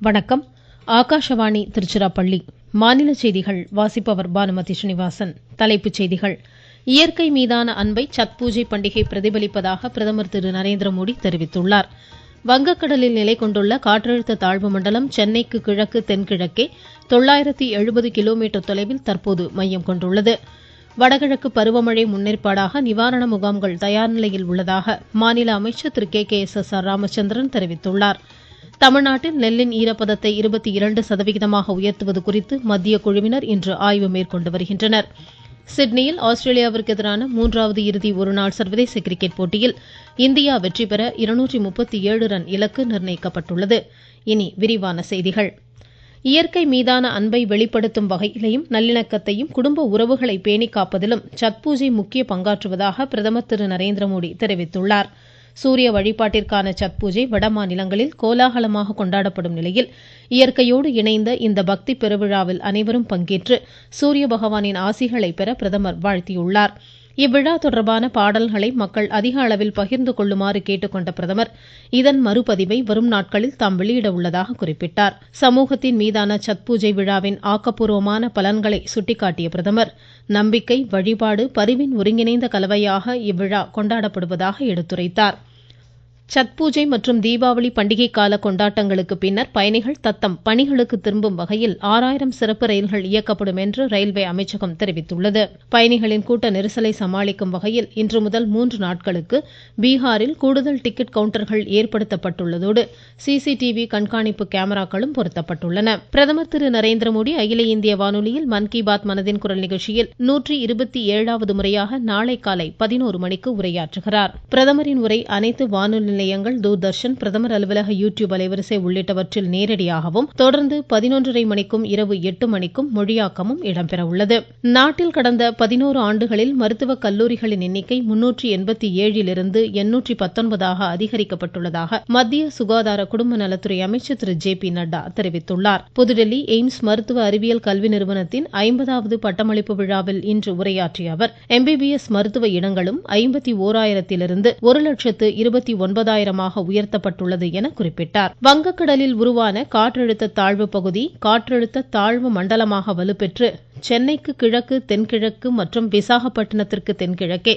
வணக்கம். ஆகாஷவாணி திருச்சிராப்பள்ளி. மாநில செய்திகள் வாசிப்பவர் பானுமதி ஸ்ரீனிவாசன். தலைப்புச் செய்திகள். இயற்கை மீதான அன்பை சத் பூஜை பண்டிகை பிரதிபலிப்பதாக பிரதமர் திரு நரேந்திர மோடி தெரிவித்துள்ளார். வங்கக்கடலில் நிலை கொண்டுள்ள காற்றழுத்த தாழ்வு மண்டலம் சென்னைக்கு கிழக்கு தென்கிழக்கே தொள்ளாயிரத்தி எழுபது கிலோமீட்டர் தொலைவில் தற்போது மையம் கொண்டுள்ளது. வடகிழக்கு பருவமழை முன்னேற்பாடாக நிவாரண முகாம்கள் தயார் நிலையில் உள்ளதாக மாநில அமைச்சர் Thiru K K S S R Ramachandran தெரிவித்துள்ளார். தமிழ்நாட்டில் நெல்லின் ஈரப்பதத்தை இருபத்தி இரண்டு சதவிகிதமாக உயர்த்துவது குறித்து மத்திய குழுவினர் இன்று ஆய்வு மேற்கொண்டு வருகின்றனர். சிட்னியில் ஆஸ்திரேலியாவிற்கு எதிரான மூன்றாவது இறுதி ஒருநாள் சர்வதேச கிரிக்கெட் போட்டியில் இந்தியா வெற்றி பெற இருநூற்றி முப்பத்தி ஏழு ரன் இலக்கு நிர்ணயிக்கப்பட்டுள்ளது. இனி விரிவான செய்திகள். இயற்கை மீதான அன்பை வெளிப்படுத்தும் வகையிலையும் நல்லிணக்கத்தையும் குடும்ப உறவுகளை பேணிக் காப்பதிலும் சத் பூஜை முக்கிய பங்காற்றுவதாக பிரதமர் திரு நரேந்திர மோடி தெரிவித்துள்ளார். சூரிய வழிபாட்டிற்கான சத் பூஜை வட மாநிலங்களில் கோலாகலமாக கொண்டாடப்படும் நிலையில் இயற்கையோடு இணைந்த இந்த பக்தி பெருவிழாவில் அனைவரும் பங்கேற்று சூரிய பகவானின் ஆசிகளை பெற பிரதமர் வாழ்த்தியுள்ளார். இவ்விழா தொடர்பான பாடல்களை மக்கள் அதிக அளவில் பகிர்ந்து கொள்ளுமாறு கேட்டுக்கொண்ட பிரதமர் இதன் மறுபதிவை வரும் நாட்களில் தாம் வெளியிட உள்ளதாக குறிப்பிட்டார். சமூகத்தின் மீதான சத் பூஜை விழாவின் ஆக்கப்பூர்வமான பலன்களை சுட்டிக்காட்டிய பிரதமர் நம்பிக்கை வழிபாடு பரிவின் ஒருங்கிணைந்த கலவையாக இவ்விழா கொண்டாடப்படுவதாக எடுத்துரைத்தார். சத் பூஜை மற்றும் தீபாவளி பண்டிகை கால கொண்டாட்டங்களுக்கு பின்னர் பயணிகள் தத்தம் பணிகளுக்கு திரும்பும் வகையில் ஆறாயிரம் சிறப்பு ரயில்கள் இயக்கப்படும் என்று ரயில்வே அமைச்சகம் தெரிவித்துள்ளது. பயணிகளின் கூட்ட நெரிசலை சமாளிக்கும் வகையில் இன்று முதல் மூன்று நாட்களுக்கு பீகாரில் கூடுதல் டிக்கெட் கவுண்டர்கள் ஏற்படுத்தப்பட்டுள்ளதோடு சிசிடிவி கண்காணிப்பு கேமராக்களும் பொருத்தப்பட்டுள்ளன. பிரதமர் திரு நரேந்திர மோடி அகில இந்திய வானொலியில் மன் கி பாத் மனதின் குரல் நிகழ்ச்சியில் நூற்றி இருபத்தி ஏழாவது முறையாக நாளை காலை பதினோரு மணிக்கு உரையாற்றுகிறார். பிரதமரின் உரை அனைத்து வானொலி நிலையங்கள் தூர்தர்ஷன் பிரதமர் அலுவலக யூ டியூப் அலைவரிசை உள்ளிட்டவற்றில் நேரடியாகவும் தொடர்ந்து பதினொன்றரை மணிக்கும் இரவு எட்டு மணிக்கும் மொழியாக்கமும் இடம்பெறவுள்ளது. நாட்டில் கடந்த பதினோரு ஆண்டுகளில் மருத்துவக் கல்லூரிகளின் எண்ணிக்கை முன்னூற்றி எண்பத்தி ஏழிலிருந்து எண்ணூற்றி பத்தொன்பதாக அதிகரிக்கப்பட்டுள்ளதாக மத்திய சுகாதார குடும்ப நலத்துறை அமைச்சர் திரு. ஜே. பி. நட்டா தெரிவித்துள்ளார். புதுடெல்லி எய்ம்ஸ் மருத்துவ அறிவியல் கல்வி நிறுவனத்தின் ஐம்பதாவது பட்டமளிப்பு விழாவில் இன்று உரையாற்றிய அவர் எம்பிபிஎஸ் மருத்துவ இடங்களும் ஐம்பத்தி ஓராயிரத்திலிருந்து ஒரு லட்சத்து இருபத்தி ஒன்பது ஒன்பதாயிரமாக உயர்த்தப்பட்டுள்ளது என குறிப்பிட்டார். வங்கக்கடலில் உருவான காற்றழுத்த தாழ்வு பகுதி காற்றழுத்த தாழ்வு மண்டலமாக வலுப்பெற்று சென்னைக்கு கிழக்கு தென்கிழக்கு மற்றும் விசாகப்பட்டினத்திற்கு தென்கிழக்கே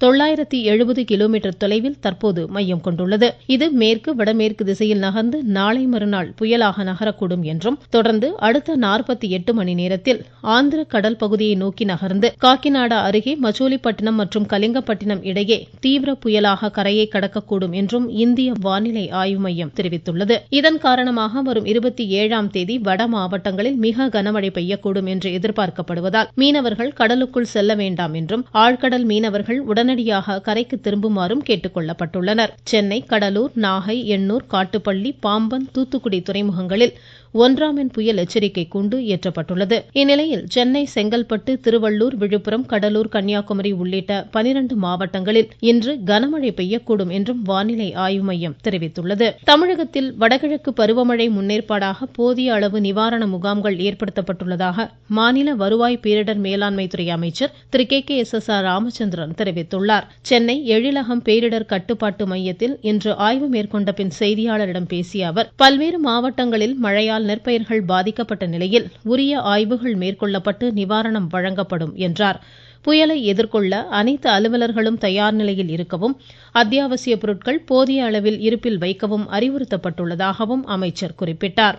தொள்ளாயிரத்தி எழுபது கிலோமீட்டர் தொலைவில் தற்போது மையம் கொண்டுள்ளது. இது மேற்கு வடமேற்கு திசையில் நகர்ந்து நாளை மறுநாள் புயலாக நகரக்கூடும் என்றும் தொடர்ந்து அடுத்த நாற்பத்தி எட்டு மணி நேரத்தில் ஆந்திர கடல் பகுதியை நோக்கி நகர்ந்து காக்கிநாடா அருகே மச்சூலிப்பட்டினம் மற்றும் கலிங்கப்பட்டினம் இடையே தீவிர புயலாக கரையை கடக்கக்கூடும் என்றும் இந்திய வானிலை ஆய்வு மையம் தெரிவித்துள்ளது. இதன் காரணமாக வரும் இருபத்தி ஏழாம் தேதி வட மாவட்டங்களில் மிக கனமழை பெய்யக்கூடும் என்று எதிர்பார்க்கப்படுவதால் மீனவர்கள் கடலுக்குள் செல்ல வேண்டாம் என்றும் ஆழ்கடல் மீனவர்கள் உடன் உடனடியாக கரைக்கு திரும்புமாறும் கேட்டுக் கொள்ளப்பட்டுள்ளனர். சென்னை கடலூர் நாகை எண்ணூர் காட்டுப்பள்ளி பாம்பன் தூத்துக்குடி துறைமுகங்களில் ஒன்றாம் எண் புயல் எச்சரிக்கை கூண்டு ஏற்றப்பட்டுள்ளது. இந்நிலையில் சென்னை செங்கல்பட்டு திருவள்ளூர் விழுப்புரம் கடலூர் கன்னியாகுமரி உள்ளிட்ட பனிரண்டு மாவட்டங்களில் இன்று கனமழை பெய்யக்கூடும் என்றும் வானிலை ஆய்வு மையம் தெரிவித்துள்ளது. தமிழகத்தில் வடகிழக்கு பருவமழை முன்னேற்பாடாக போதிய அளவு நிவாரண முகாம்கள் ஏற்படுத்தப்பட்டுள்ளதாக மாநில வருவாய் பேரிடர் மேலாண்மை துறை அமைச்சர் Thiru K K S S R Ramachandran தெரிவித்துள்ளார். சென்னை எழிலகம் பேரிடர் கட்டுப்பாட்டு மையத்தில் இன்று ஆய்வு மேற்கொண்ட பின் செய்தியாளரிடம் பேசிய அவர் பல்வேறு மாவட்டங்களில் மழையால் புயலால் நெற்பயிர்கள் பாதிக்கப்பட்ட நிலையில் உரிய ஆய்வுகள் மேற்கொள்ளப்பட்டு நிவாரணம் வழங்கப்படும் என்றார். புயலை எதிர்கொள்ள அனைத்து அலுவலர்களும் தயார் நிலையில் இருக்கவும் அத்தியாவசிய பொருட்கள் போதிய அளவில் இருப்பில் வைக்கவும் அறிவுறுத்தப்பட்டுள்ளதாகவும் அமைச்சர் குறிப்பிட்டார்.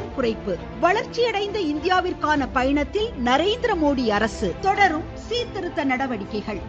குறைப்பு. வளர்ச்சியடைந்த இந்தியாவிற்கான பயணத்தில் நரேந்திர மோடி அரசு தொடரும் சீர்திருத்த நடவடிக்கைகள்.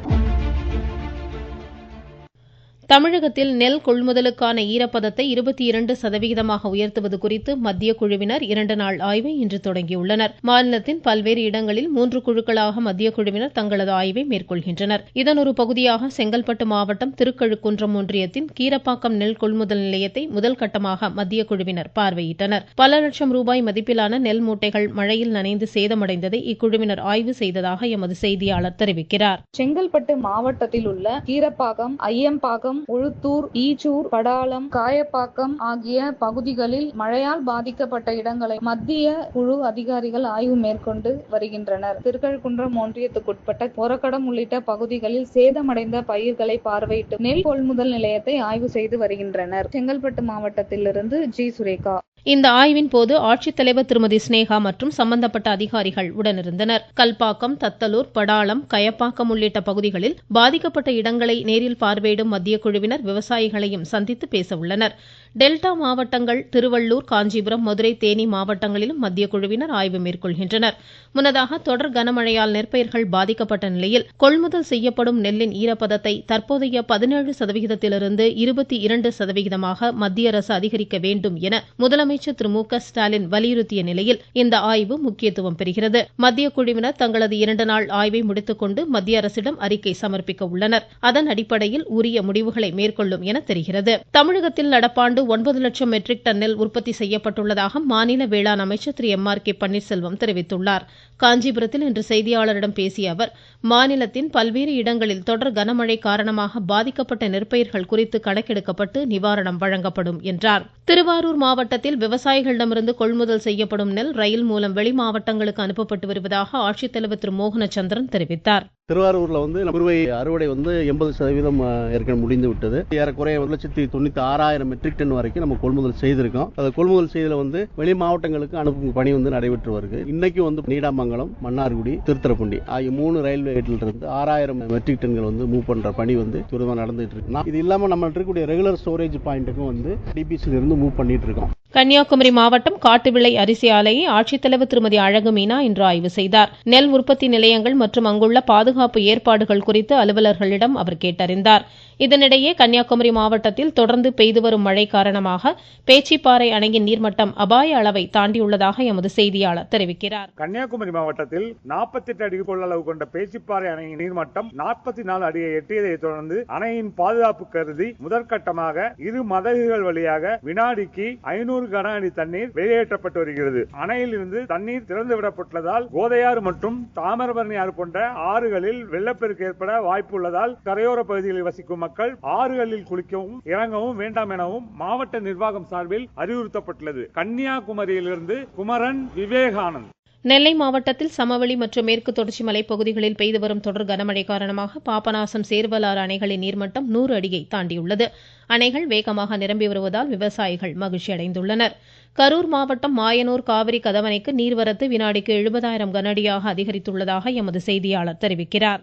தமிழகத்தில் நெல் கொள்முதலுக்கான ஈரப்பதத்தை இருபத்தி இரண்டு சதவிகிதமாக உயர்த்துவது குறித்து மத்திய குழுவினர் இரண்டு நாள் ஆய்வை இன்று தொடங்கியுள்ளனர். மாநிலத்தின் பல்வேறு இடங்களில் மூன்று குழுக்களாக மத்திய குழுவினர் தங்களது ஆய்வை மேற்கொள்கின்றனர். இதன் ஒரு பகுதியாக செங்கல்பட்டு மாவட்டம் திருக்கழுக்குன்றம் ஒன்றியத்தின் கீரப்பாக்கம் நெல் கொள்முதல் நிலையத்தை முதல் கட்டமாக மத்திய குழுவினர் பார்வையிட்டனர். பல லட்சம் ரூபாய் மதிப்பிலான நெல் மூட்டைகள் மழையில் நனைந்து சேதமடைந்ததை இக்குழுவினர் ஆய்வு செய்ததாக எமது செய்தியாளர் தெரிவிக்கிறார். செங்கல்பட்டு மாவட்டத்தில் உள்ள கீரப்பாக்கம் ஐயம்பாக்கம் உளுத்தூர் ஈச்சூர் படாலம் காயப்பாக்கம் ஆகிய பகுதிகளில் மழையால் பாதிக்கப்பட்ட இடங்களை மத்திய குழு அதிகாரிகள் ஆய்வு மேற்கொண்டு வருகின்றனர். திருக்கழுக்குன்றம் ஒன்றியத்துக்குட்பட்ட புறக்கடம் உள்ளிட்ட பகுதிகளில் சேதமடைந்த பயிர்களை பார்வையிட்டு நெல் கொள்முதல் நிலையத்தை ஆய்வு செய்து வருகின்றனர். செங்கல்பட்டு மாவட்டத்திலிருந்து ஜி. சுரேகா. இந்த ஆய்வின் போது ஆட்சித்தலைவர் திருமதி ஸ்னேகா மற்றும் சம்பந்தப்பட்ட அதிகாரிகள் உடனிருந்தனர். கல்பாக்கம் தத்தலூர் படாளம் கயப்பாக்கம் உள்ளிட்ட பகுதிகளில் பாதிக்கப்பட்ட இடங்களை நேரில் பார்வையிடும் மத்திய குழுவினர் விவசாயிகளையும் சந்தித்து பேச உள்ளனர் டெல்டா மாவட்டங்கள் திருவள்ளூர் காஞ்சிபுரம் மதுரை தேனி மாவட்டங்களிலும் மத்திய குழுவினர் ஆய்வு மேற்கொள்கின்றனர். முன்னதாக தொடர் கனமழையால் நெற்பயிர்கள் பாதிக்கப்பட்ட நிலையில் கொள்முதல் செய்யப்படும் நெல்லின் ஈரப்பதத்தை தற்போதைய பதினேழு சதவிகிதத்திலிருந்து இருபத்தி இரண்டு சதவிகிதமாக மத்திய அரசு அதிகரிக்க வேண்டும் என முதலமைச்சர் முதலமைச்சர் திரு மு க ஸ்டாலின் வலியுறுத்திய நிலையில் இந்த ஆய்வு முக்கியத்துவம் பெறுகிறது. மத்திய குழுவினர் தங்களது இரண்டு நாள் ஆய்வை முடித்துக்கொண்டு மத்திய அரசிடம் அறிக்கை சமர்ப்பிக்க உள்ளனர். அதன் அடிப்படையில் உரிய முடிவுகளை மேற்கொள்ளும் என தெரிகிறது. தமிழகத்தில் நடப்பாண்டு ஒன்பது லட்சம் மெட்ரிக் டன் நெல் உற்பத்தி செய்யப்பட்டுள்ளதாக மாநில வேளாண் அமைச்சர் Thiru M R K Panneerselvam தெரிவித்துள்ளார். காஞ்சிபுரத்தில் இன்று செய்தியாளரிடம் பேசிய அவர் மாநிலத்தின் பல்வேறு இடங்களில் தொடர் கனமழை காரணமாக பாதிக்கப்பட்ட நெற்பயிர்கள் குறித்து கணக்கெடுக்கப்பட்டு நிவாரணம் வழங்கப்படும் என்றார். திருவாரூர் மாவட்டத்தில் விவசாயிகளிடமிருந்து கொள்முதல் செய்யப்படும் நெல் ரயில் மூலம் வெளி மாவட்டங்களுக்கு அனுப்பப்பட்டு வருவதாக ஆட்சித்தலைவர் திரு மோகனச்சந்திரன் தெரிவித்தார். திருவாரூர்ல வந்து குறுவை அறுவடை வந்து எண்பது சதவீதம் ஏற்கனவே முடிந்து விட்டது ஏறக்குறைய ஒரு லட்சத்தி தொண்ணூத்தி ஆறாயிரம் மெட்ரிக் டன் வரைக்கும் நம்ம கொள்முதல் செய்திருக்கோம். அதை கொள்முதல் செய்தல வந்து வெளி மாவட்டங்களுக்கு அனுப்பும் பணி வந்து நடைபெற்று வருது. இன்னைக்கு வந்து நீடாமங்கலம் மன்னார்குடி திருத்துறைப்பூண்டி ஆகிய மூணு ரயில்வே இருந்து ஆறாயிரம் மெட்ரிக் டன்கள் வந்து மூவ் பண்ற பணி வந்து துரிதமாக நடந்துட்டு இருக்கு. இது இல்லாம நம்ம இருக்கக்கூடிய ரெகுலர் ஸ்டோரேஜ் பாயிண்ட்டுக்கும் வந்து டிபிசில இருந்து மூவ் பண்ணிட்டு இருக்கோம். கன்னியாகுமரி மாவட்டம் காட்டுவிளை அரிசி ஆலையை ஆட்சித்தலைவர் திருமதி அழகு மீனா இன்று ஆய்வு செய்தார். நெல் உற்பத்தி நிலையங்கள் மற்றும் அங்குள்ள பாதுகாப்பு ஏற்பாடுகள் குறித்து அலுவலர்களிடம் அவர் கேட்டறிந்தார். இதனிடையே கன்னியாகுமரி மாவட்டத்தில் தொடர்ந்து பெய்து வரும் மழை காரணமாக பேச்சிப்பாறை அணையின் நீர்மட்டம் அபாய அளவை தாண்டியுள்ளதாக எமது செய்தியாளர் தெரிவிக்கிறார். கன்னியாகுமரி மாவட்டத்தில் 48 அடி கொள்ளளவு கொண்ட பேச்சிப்பாறை அணையின் நீர்மட்டம் 44 நாலு அடியை எட்டியதை தொடர்ந்து அணையின் பாதுகாப்பு கருதி முதற்கட்டமாக இரு மதகுகள் வழியாக வினாடிக்கு ஐநூறு கன அடி தண்ணீர் வெளியேற்றப்பட்டு வருகிறது. அணையில் இருந்து தண்ணீர் திறந்து விடப்பட்டுள்ளதால் கோதையாறு மற்றும் தாமிரபரணி ஆறு போன்ற ஆறுகளில் வெள்ளப்பெருக்கு ஏற்பட வாய்ப்பு உள்ளதால் கரையோர பகுதிகளில் வசிக்கும் மக்கள் ஆறுகளில் குளிக்கவும் இறங்கவும் வேண்டாம் எனவும் மாவட்ட நிர்வாகம் சார்பில் அறிவுறுத்தப்பட்டுள்ளது. கன்னியாகுமரியிலிருந்து குமரன் விவேகானந்த். நெல்லை மாவட்டத்தில் சமவெளி மற்றும் மேற்கு தொடர்ச்சி மலைப்பகுதிகளில் பெய்து வரும் தொடர் கனமழை காரணமாக பாபநாசம் சேர்வலாறு அணைகளின் நீர்மட்டம் நூறு அடியை தாண்டியுள்ளது. அணைகள் வேகமாக நிரம்பி வருவதால் விவசாயிகள் மகிழ்ச்சி அடைந்துள்ளனர். கரூர் மாவட்டம் மாயனூர் காவிரி கதவணைக்கு நீர்வரத்து வினாடிக்கு எழுபதாயிரம் கனஅடியாக அதிகரித்துள்ளதாக எமது செய்தியாளர் தெரிவிக்கிறார்.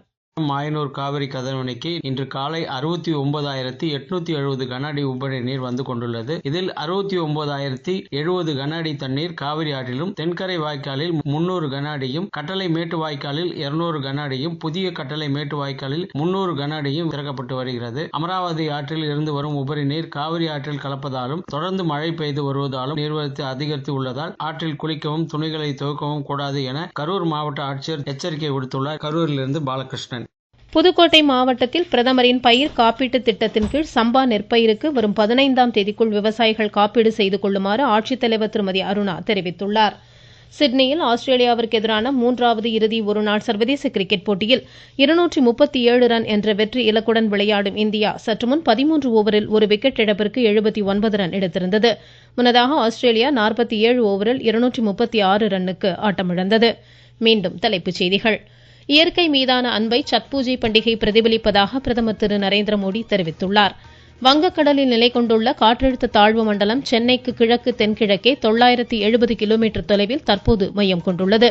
மாயனூர் காவிரி கதவணைக்கு இன்று காலை அறுபத்தி ஒன்பதாயிரத்தி எட்நூத்தி எழுபது கன அடி உபரி நீர் வந்து கொண்டுள்ளது. இதில் அறுபத்தி ஒன்பதாயிரத்தி எழுபது கன அடி தண்ணீர் காவிரி ஆற்றிலும் தென்கரை வாய்க்காலில் முன்னூறு கன அடியும் கட்டளை மேட்டு வாய்க்காலில் இருநூறு கன அடியும் புதிய கட்டளை மேட்டு வாய்க்காலில் முன்னூறு கன அடியும் திறக்கப்பட்டு வருகிறது. அமராவதி ஆற்றில் இருந்து வரும் உபரி நீர் காவிரி ஆற்றில் கலப்பதாலும் தொடர்ந்து மழை பெய்து வருவதாலும் நீர்வரத்து அதிகரித்து உள்ளதால் ஆற்றில் குளிக்கவும் துணிகளை துவக்கவும் கூடாது என கரூர் மாவட்ட ஆட்சியர் எச்சரிக்கை விடுத்துள்ளார். கரூரிலிருந்து பாலகிருஷ்ணன். புதுக்கோட்டை மாவட்டத்தில் பிரதமரின் பயிர் காப்பீட்டு திட்டத்தின் கீழ் சம்பா நெற்பயிருக்கு வரும் பதினைந்தாம் தேதிக்குள் விவசாயிகள் காப்பீடு செய்து கொள்ளுமாறு ஆட்சித்தலைவர் திருமதி அருணா தெரிவித்துள்ளார். சிட்னியில் ஆஸ்திரேலியாவிற்கு எதிரான மூன்றாவது இறுதி ஒருநாள் சர்வதேச கிரிக்கெட் போட்டியில் இருநூற்றி முப்பத்தி ஏழு ரன் என்ற வெற்றி இலக்குடன் விளையாடும் இந்தியா சற்றுமுன் பதிமூன்று ஓவரில் ஒரு விக்கெட் இழப்பிற்கு எழுபத்தி ஒன்பது ரன் எடுத்திருந்தது. முன்னதாக ஆஸ்திரேலியா நாற்பத்தி ஏழு ஓவரில் இருநூற்றி முப்பத்தி ஆறு ரன்னுக்கு ஆட்டமிழந்தது. மீண்டும் தலைப்புச் செய்திகள். இயற்கை மீதான அன்பை சத்பூஜை பண்டிகை பிரதிபலிப்பதாக பிரதமர் திரு நரேந்திர மோடி தெரிவித்துள்ளார். வங்கக்கடலில் நிலை கொண்டுள்ள காற்றழுத்த தாழ்வு மண்டலம் சென்னைக்கு கிழக்கு தென்கிழக்கே தொள்ளாயிரத்தி எழுபது கிலோமீட்டர் தொலைவில் தற்போது மையம் கொண்டுள்ளது.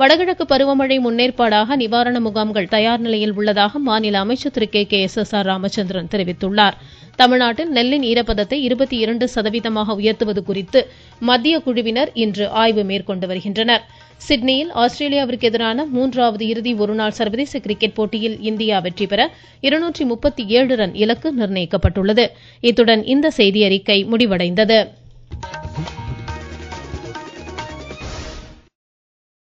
வடகிழக்கு பருவமழை முன்னேற்பாடாக நிவாரண முகாம்கள் தயார் நிலையில் உள்ளதாக மாநில அமைச்சர் Thiru K K S S R Ramachandran தெரிவித்துள்ளார். தமிழ்நாட்டில் நெல்லின் ஈரப்பதத்தை இருபத்தி இரண்டு சதவீதமாக உயர்த்துவது குறித்து மத்திய குழுவினர் இன்று ஆய்வு மேற்கொண்டு வருகின்றனர். சிட்னியில் ஆஸ்திரேலியாவிற்கு எதிரான மூன்றாவது இறுதி ஒருநாள் சர்வதேச கிரிக்கெட் போட்டியில் இந்தியா வெற்றி பெற இருநூற்றி முப்பத்தி ஏழு ரன் இலக்கு நிர்ணயிக்கப்பட்டுள்ளது. இத்துடன் இந்த செய்தியறிக்கை முடிவடைந்தது.